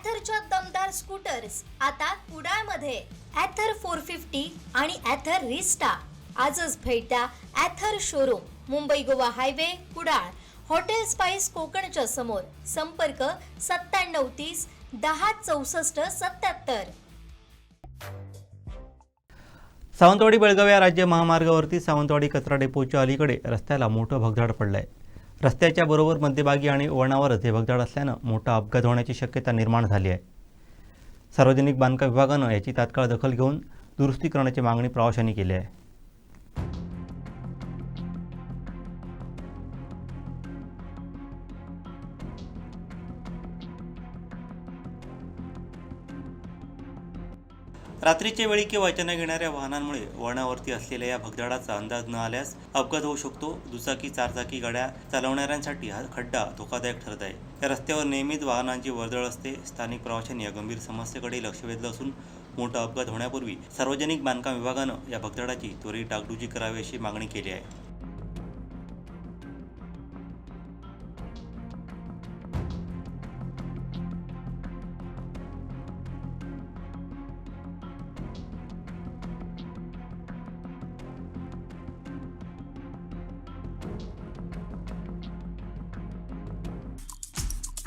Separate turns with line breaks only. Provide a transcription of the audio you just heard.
ॲथरच्या दमदार स्कूटर्स आता कुडाळमध्ये. ॲथर फोर फिफ्टी आणि ॲथर रिस्टा आजच भेट द्या Ather showroom Mumbai Goa highway Kudal. Hotel spice कोकणच्या समोर. संपर्क सत्त्याण्णव तीस दहा चौसष्ट सत्याहत्तर
सावंतवाडी बेळगाव या राज्य महामार्गावरती सावंतवाडी कचरा डेपोच्या अलीकडे रस्त्याला मोठं भगदाड पडलं आहे रस्त्याच्या बरोबर मध्यभागी आणि वळणावरच हे भगदाड असल्यानं मोठा अपघात होण्याची शक्यता निर्माण झाली आहे. सार्वजनिक बांधकाम विभागानं याची तात्काळ दखल घेऊन दुरुस्ती करण्याची मागणी प्रवाशांनी केली आहे. रात्रीच्या वेळी किंवा अचानक येणाऱ्या वाहनांमुळे वळणावरती असलेल्या या भगदाडाचा अंदाज न आल्यास अपघात होऊ शकतो. दुचाकी चारचाकी गाड्या चालवणाऱ्यांसाठी हा खड्डा धोकादायक ठरत आहे. या रस्त्यावर नेहमीच वाहनांची वर्दळ असते. स्थानिक प्रवाशांनी या गंभीर समस्येकडे लक्ष वेधलं असून मोठा अपघात होण्यापूर्वी सार्वजनिक बांधकाम विभागानं या भगदाडाची त्वरित डागडुजी करावी अशी मागणी केली आहे.